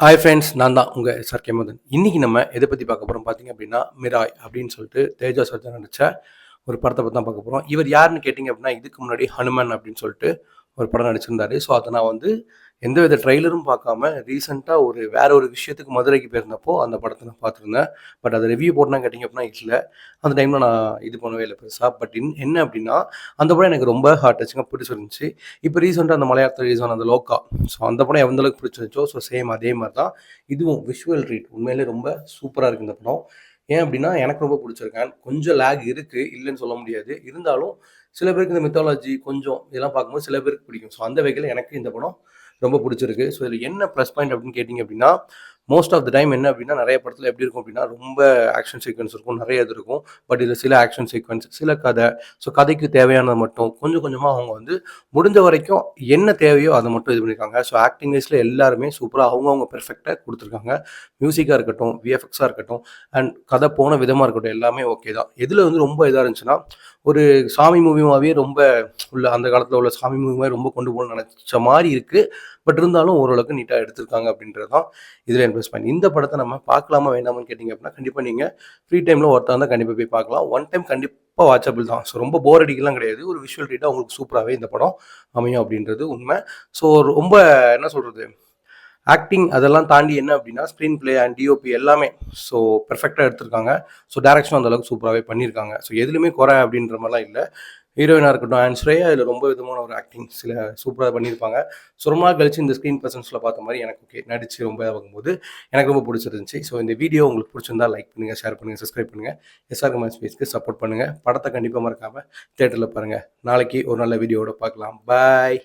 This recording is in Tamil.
ஹாய் ஃப்ரெண்ட்ஸ் நான் தான் உங்கள் எஸ்ஆர் கேமதன் இன்றைக்கி நம்ம எதை பற்றி பார்க்க போகிறோம் பார்த்தீங்க அப்படின்னா மிராய் அப்படின்னு சொல்லிட்டு தேஜா சர்ஜா நடித்த ஒரு படத்தை பற்றி தான் பார்க்க போகிறோம் இவர் யாருன்னு கேட்டிங்க அப்படின்னா இதுக்கு முன்னாடி ஹனுமன் அப்படின்னு சொல்லிட்டு ஒரு படம் நடிச்சிருந்தாரு. ஸோ அதை நான் வந்து எந்த வித ட்ரெய்லரும் பார்க்காம ரீசெண்டாக ஒரு வேற ஒரு விஷயத்துக்கு மதுரைக்கு போயிருந்தப்போ அந்த படத்தை நான் பார்த்துருந்தேன். பட் அதை ரிவ்யூ போட்டனா கேட்டிங்க அப்படின்னா இல்லை. அந்த டைமில் நான் இது பண்ணவே இல்லை பெருசாக பட் இன் என்ன அப்படின்னா அந்த படம் எனக்கு ரொம்ப ஹார்ட் டச்சிங்காக பிடிச்சிருந்துச்சு இப்போ ரீசெண்டாக அந்த மலையாளத்தில் ரிலீஸ் ஆன அந்த லோக்கா ஸோ அந்த படம் எந்த அளவுக்கு பிடிச்சிருந்துச்சோ ஸோ சேம் அதே மாதிரி தான் இதுவும் விஷுவல் ட்ரீட் உண்மையிலே ரொம்ப சூப்பராக இருக்குது இந்த படம். ஏன் அப்படின்னா எனக்கு ரொம்ப பிடிச்சிருக்கேன் கொஞ்சம் லேக் இருக்குது இல்லைன்னு சொல்ல முடியாது. இருந்தாலும் சில பேருக்கு இந்த மித்தாலஜி கொஞ்சம் இதெல்லாம் பார்க்கும்போது சில பேருக்கு பிடிக்கும். ஸோ அந்த வகையில் எனக்கு இந்த படம் ரொம்ப பிடிச்சிருக்கு. ஸோ இதில் என்ன ப்ளஸ் பாயிண்ட் அப்படின்னு கேட்டிங்க அப்படின்னா மோஸ்ட் ஆஃப் த டைம் என்ன அப்படின்னா நிறைய படத்தில் எப்படி இருக்கும் அப்படின்னா ரொம்ப ஆக்ஷன் சீக்வன்ஸ் இருக்கும் நிறைய இது இருக்கும். பட் இதில் சில ஆக்ஷன் சீக்வன்ஸ் சில கதை. ஸோ கதைக்கு தேவையானதை மட்டும் கொஞ்சம் கொஞ்சமாக அவங்க வந்து முடிஞ்ச வரைக்கும் என்ன தேவையோ அதை மட்டும் இது பண்ணியிருக்காங்க. ஸோ ஆக்டிங் வைஸில் எல்லாருமே சூப்பராக அவங்கவுங்க பெர்ஃபெக்டாக கொடுத்துருக்காங்க. மியூசிக்காக இருக்கட்டும் விஎஃப்எக்ஸாக இருக்கட்டும் அண்ட் கதை போன விதமாக இருக்கட்டும் எல்லாமே ஓகே தான். இதில் வந்து ரொம்ப இதாக இருந்துச்சுன்னா ஒரு சாமி மூவியமாகவே ரொம்ப உள்ள அந்த காலத்தில் உள்ள சாமி மூவி ரொம்ப கொண்டு போகணும்னு நினச்ச மாதிரி இருக்குது பட் இருந்தாலும் ஓரளவுக்கு நீட்டாக எடுத்திருக்காங்க அப்படின்றது தான் இதில் இன்வெஸ்ட் பண்ணி இந்த படத்தை நம்ம பார்க்கலாமா வேண்டாமான்னு கேட்டிங்க அப்படின்னா கண்டிப்பாக நீங்கள் ஃப்ரீ டைமில் ஒருத்தர் இருந்தால் கண்டிப்பாக போய் பார்க்கலாம். ஒன் டைம் கண்டிப்பாக வாட்சபிள் தான். ஸோ ரொம்ப போர் அடிக்கலாம் கிடையாது. ஒரு விஷுவல் ரீட்டாக உங்களுக்கு சூப்பராகவே இந்த படம் அமையும் அப்படின்றது உண்மை. ஸோ ரொம்ப என்ன சொல்கிறது ஆக்டிங் அதெல்லாம் தாண்டி என்ன அப்படின்னா ஸ்க்ரீன் பிளே அண்ட் டிஓபி எல்லாமே ஸோ பெர்ஃபெக்டாக எடுத்திருக்காங்க. ஸோ டேரக்ஷன் அந்தளவுக்கு சூப்பராகவே பண்ணியிருக்காங்க. ஸோ எதுலையுமே குறை அப்படின்ற மாதிரிலாம் இல்லை. ஹீரோயினாக இருக்கட்டும் அண்ட் ஸ்ரேயா இதில் ரொம்ப விதமான ஒரு ஆக்டிங் சில சூப்பராக பண்ணியிருப்பாங்க. ஸோ ரொம்ப கழிச்சு இந்த ஸ்க்ரீன் பர்சன்ஸில் பார்த்த மாதிரி எனக்கு ஓகே நடிச்சு ரொம்ப பார்க்கும்போது எனக்கு ரொம்ப பிடிச்சிருந்துச்சு. ஸோ இந்த வீடியோ உங்களுக்கு பிடிச்சிருந்தா லைக் பண்ணுங்கள் ஷேர் பண்ணுங்கள் சப்ஸ்கிரைப் பண்ணுங்கள் எஸ்ஆர் கமல் ஸ்பேஸ்க்கு சப்போர்ட் பண்ணுங்கள் படத்தை கண்டிப்பாக மறக்காமல் தேட்டரில் பாருங்கள் நாளைக்கு ஒரு நல்ல வீடியோவோட பார்க்கலாம். பாய்